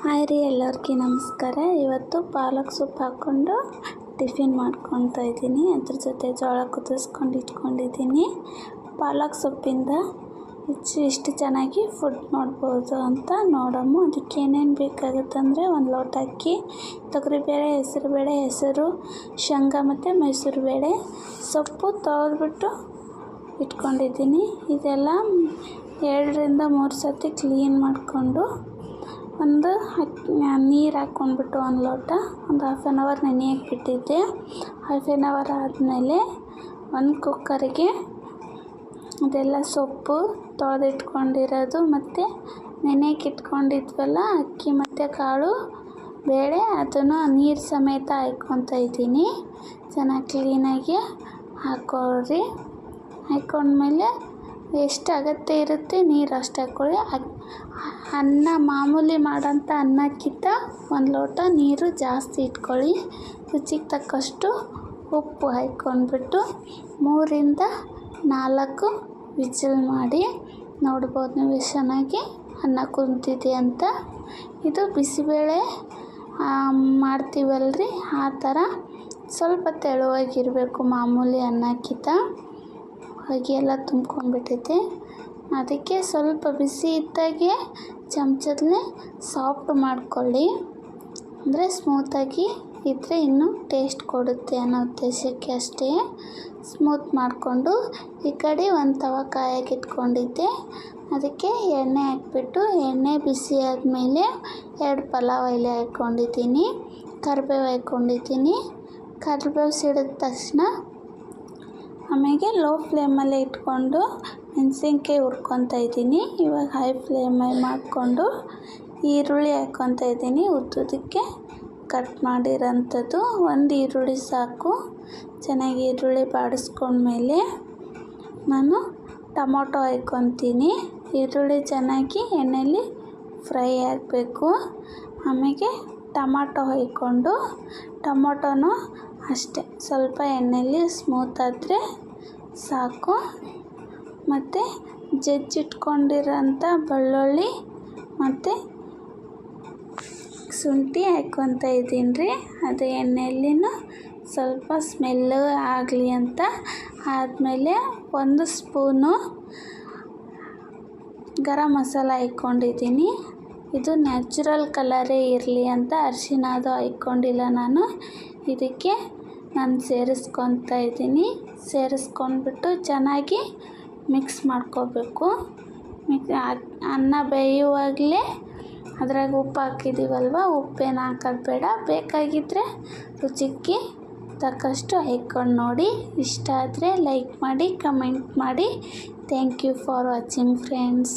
Hi ರೀ ಎಲ್ಲರಿಗೂ ನಮಸ್ಕಾರ. ಇವತ್ತು ಪಾಲಕ್ ಸೊಪ್ಪು ಹಾಕ್ಕೊಂಡು ಟಿಫಿನ್ ಮಾಡ್ಕೊತಾ ಇದ್ದೀನಿ. ಅದ್ರ ಜೊತೆ ಜೋಳ ಕುದಿಸ್ಕೊಂಡು ಇಟ್ಕೊಂಡಿದ್ದೀನಿ. ಪಾಲಕ್ ಸೊಪ್ಪಿಂದ ಹೆಚ್ಚು ಎಷ್ಟು ಚೆನ್ನಾಗಿ ಫುಡ್ ಮಾಡ್ಬೋದು ಅಂತ ನೋಡಮ್ಮ ಅದಕ್ಕೆ ಏನೇನು ಬೇಕಾಗುತ್ತಂದರೆ ಒಂದು ಲೋಟ ಅಕ್ಕಿ, ತೊಗರಿಬೇಳೆ, ಹೆಸರುಬೇಳೆ, ಹೆಸರು, ಶೇಂಗಾ ಮತ್ತು ಮೈಸೂರು ಬೇಳೆ ಸೊಪ್ಪು ತೊಳೆದ್ಬಿಟ್ಟು ಇಟ್ಕೊಂಡಿದ್ದೀನಿ. ಇದೆಲ್ಲ ಎರಡರಿಂದ ಮೂರು ಸರ್ತಿ ಕ್ಲೀನ್ ಮಾಡಿಕೊಂಡು ಒಂದು ನೀರು ಹಾಕ್ಕೊಂಡ್ಬಿಟ್ಟು ಒಂದು ಲೋಟ, ಒಂದು ಹಾಫ್ ಆನ್ ಅವರ್ ನೆನೆಯಕ್ಕೆ ಬಿಟ್ಟಿದ್ದೆ. ಹಾಫ್ ಆನ್ ಅವರ್ ಆದಮೇಲೆ ಒಂದು ಕುಕ್ಕರಿಗೆ ಅದೆಲ್ಲ ಸೊಪ್ಪು ತೊಳೆದಿಟ್ಕೊಂಡಿರೋದು ಮತ್ತು ನೆನೆಯಕ್ಕೆ ಇಟ್ಕೊಂಡಿದ್ವಲ್ಲ, ಅಕ್ಕಿ ಮತ್ತು ಕಾಳು, ಬೇಳೆ, ಅದನ್ನು ನೀರು ಸಮೇತ ಹಾಕ್ಕೊತಾ ಇದ್ದೀನಿ. ಚೆನ್ನಾಗಿ ಕ್ಲೀನಾಗಿ ಹಾಕ್ಕೊಳ್ರಿ ಹಾಕ್ಕೊಂಡ್ಮೇಲೆ ಎಷ್ಟು ಅಗತ್ಯ ಇರುತ್ತೆ ನೀರು ಅಷ್ಟು ಹಾಕ್ಕೊಳ್ಳಿ. ಅನ್ನ ಮಾಮೂಲಿ ಮಾಡೋಂಥ ಅನ್ನಕ್ಕಿಂತ ಒಂದು ಲೋಟ ನೀರು ಜಾಸ್ತಿ ಇಟ್ಕೊಳ್ಳಿ. ರುಚಿಗೆ ತಕ್ಕಷ್ಟು ಉಪ್ಪು ಹಾಕ್ಕೊಂಡ್ಬಿಟ್ಟು ಮೂರಿಂದ ನಾಲ್ಕು ವಿಜಿಲ್ ಮಾಡಿ ನೋಡ್ಬೋದು ನೀವು ಚೆನ್ನಾಗಿ ಅನ್ನ ಕುಂತಿದೆ ಅಂತ. ಇದು ಬಿಸಿಬೇಳೆ ಮಾಡ್ತೀವಲ್ರಿ? ಆ ಥರ ಸ್ವಲ್ಪ ತೆಳುವಾಗಿರಬೇಕು ಮಾಮೂಲಿ ಅನ್ನಕ್ಕಿಂತ. ಹೊಗೆ ಎಲ್ಲ ತುಂಬ್ಕೊಂಡ್ಬಿಟ್ಟೈತೆ ಅದಕ್ಕೆ ಸ್ವಲ್ಪ ಬಿಸಿ ಇದ್ದಾಗೆ ಚಮಚದಲ್ಲೇ ಸಾಫ್ಟ್ ಮಾಡ್ಕೊಳ್ಳಿ. ಅಂದರೆ ಸ್ಮೂತಾಗಿ ಇದ್ದರೆ ಇನ್ನೂ ಟೇಸ್ಟ್ ಕೊಡುತ್ತೆ ಅನ್ನೋ ಉದ್ದೇಶಕ್ಕೆ ಅಷ್ಟೇ. ಸ್ಮೂತ್ ಮಾಡಿಕೊಂಡು ಈ ಕಡೆ ಒಂದು ತವ ಕಾಯಕ್ಕೆ ಇಟ್ಕೊಂಡಿದ್ದೆ. ಅದಕ್ಕೆ ಎಣ್ಣೆ ಹಾಕ್ಬಿಟ್ಟು ಎಣ್ಣೆ ಬಿಸಿ ಆದಮೇಲೆ ಎರಡು ಪಲಾವ್ ಎಲೆ ಹಾಕ್ಕೊಂಡಿದ್ದೀನಿ. ಕರಿಬೇವು ಹಾಕ್ಕೊಂಡಿದ್ದೀನಿ. ಕರಿಬೇವು ಸಿಡಿದ ತಕ್ಷಣ ಆಮೇಲೆ ಲೋ ಫ್ಲೇಮಲ್ಲೇ ಇಟ್ಕೊಂಡು ಮೆಣಸಿನ್ಕಾಯಿ ಹುರ್ಕೊತಾ ಇದ್ದೀನಿ. ಇವಾಗ ಹೈ ಫ್ಲೇಮಲ್ಲಿ ಮಾಡಿಕೊಂಡು ಈರುಳ್ಳಿ ಹಾಕ್ಕೊತಾ ಇದ್ದೀನಿ. ಉದ್ದುದಕ್ಕೆ ಕಟ್ ಮಾಡಿರೋಂಥದ್ದು ಒಂದು ಈರುಳ್ಳಿ ಸಾಕು. ಚೆನ್ನಾಗಿ ಈರುಳ್ಳಿ ಬಾಡಿಸ್ಕೊಂಡ್ಮೇಲೆ ನಾನು ಟೊಮೊಟೊ ಹಾಕ್ಕೊತೀನಿ ಈರುಳ್ಳಿ ಚೆನ್ನಾಗಿ ಎಣ್ಣೆಯಲ್ಲಿ ಫ್ರೈ ಆಗಬೇಕು. ಆಮೇಲೆ ಟೊಮೊಟೊ ಹಾಕ್ಕೊಂಡು ಟೊಮೊಟೊನೂ ಅಷ್ಟೇ. ಸ್ವಲ್ಪ ಎಣ್ಣೆಯಲ್ಲಿ ಸ್ಮೂತ್ ಆದರೆ ಸಾಕು. ಮತ್ತು ಜಜ್ಜಿಟ್ಕೊಂಡಿರೋಂಥ ಬೆಳ್ಳುಳ್ಳಿ ಮತ್ತು ಶುಂಠಿ ಹಾಕ್ಕೊತ ಇದ್ದೀನಿ ರೀ. ಅದು ಎಣ್ಣೆಯಲ್ಲಿನೂ ಸ್ವಲ್ಪ ಸ್ಮೆಲ್ಲು ಆಗಲಿ ಅಂತ. ಆದಮೇಲೆ ಒಂದು ಸ್ಪೂನು ಗರಂ ಮಸಾಲ ಹಾಕ್ಕೊಂಡಿದ್ದೀನಿ. ಇದು ನ್ಯಾಚುರಲ್ ಕಲರೇ ಇರಲಿ ಅಂತ ಅರಿಶಿನ ಅದು ಹಾಕ್ಕೊಂಡಿಲ್ಲ ನಾನು. ಇದಕ್ಕೆ ನಾನು ಸೇರಿಸ್ಕೊತಾ ಇದ್ದೀನಿ. ಸೇರಿಸ್ಕೊಂಡ್ಬಿಟ್ಟು ಚೆನ್ನಾಗಿ ಮಿಕ್ಸ್ ಮಾಡ್ಕೋಬೇಕು. ಮಿಕ್ ಅನ್ನ ಬೇಯುವಾಗಲೇ ಅದ್ರಾಗ ಉಪ್ಪು ಹಾಕಿದ್ದೀವಲ್ವ ಉಪ್ಪೇನು ಹಾಕೋದು ಬೇಡ ಬೇಕಾಗಿದ್ದರೆ ರುಚಿಗೆ ತಕ್ಕಷ್ಟು ಹಾಕ್ಕೊಂಡು ನೋಡಿ. ಇಷ್ಟ ಆದರೆ ಲೈಕ್ ಮಾಡಿ ಕಮೆಂಟ್ ಮಾಡಿ. Thank you for watching friends